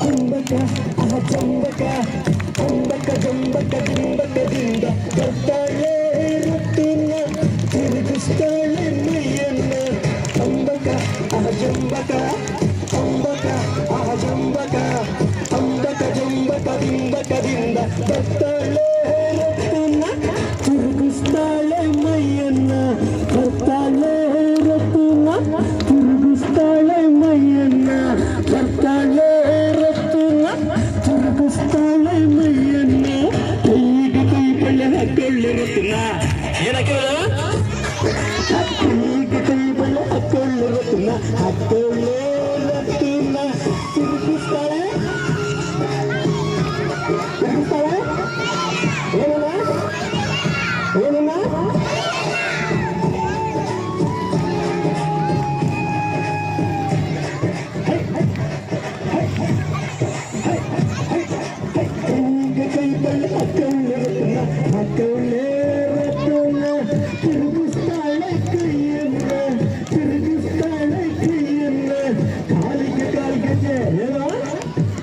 కుంబక చంబక కుంబక జంబక దింబక దింబ కర్తాలే రుతున్న తిరుగుస్తాలే మయ్యన్న అంబక అహజంబక అంబక అహజంబక అంబక జంబక దింబక దింబ దత్తా ಕೈ ಬಳ್ಳೆ ಹಾಕೊಳ್ಳಿ ಋತುನ ಹಾಕೊಳ್ಳಿ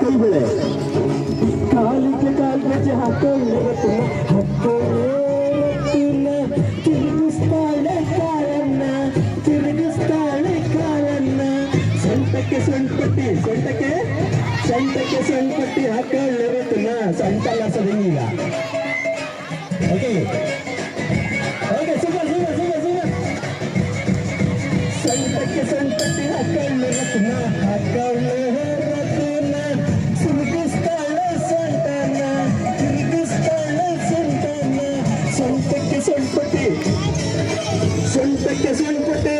ಕೈ ಬೆಳೆ ಕಾಲಿಗೆ ಕಾಲಿಗೆ ಹಾಕೊಳ್ಳಿ. ಹಾಕೊಳ್ಳಿ ತಿರುಗಿಸ್ತಾಳೆ ಕಾಲನ್ನ. ತಿರುಗಿಸ್ತಾಳೆ ಕಾಲನ್ನ. ಸೊಂಟಕ್ಕೆ ಸೊಂಟಪಟ್ಟಿ ಸೊಂಟಕ್ಕೆ ಸೊಂಟಕ್ಕೆ ಸೊಂಟಪಟ್ಟಿ ಹಾಕೊಳ್ಳಿ ಋತುನ ಸೊಂಟಲ್ಲ ಸರಿಂಗಿಲ್ಲ okay tem que ser importante.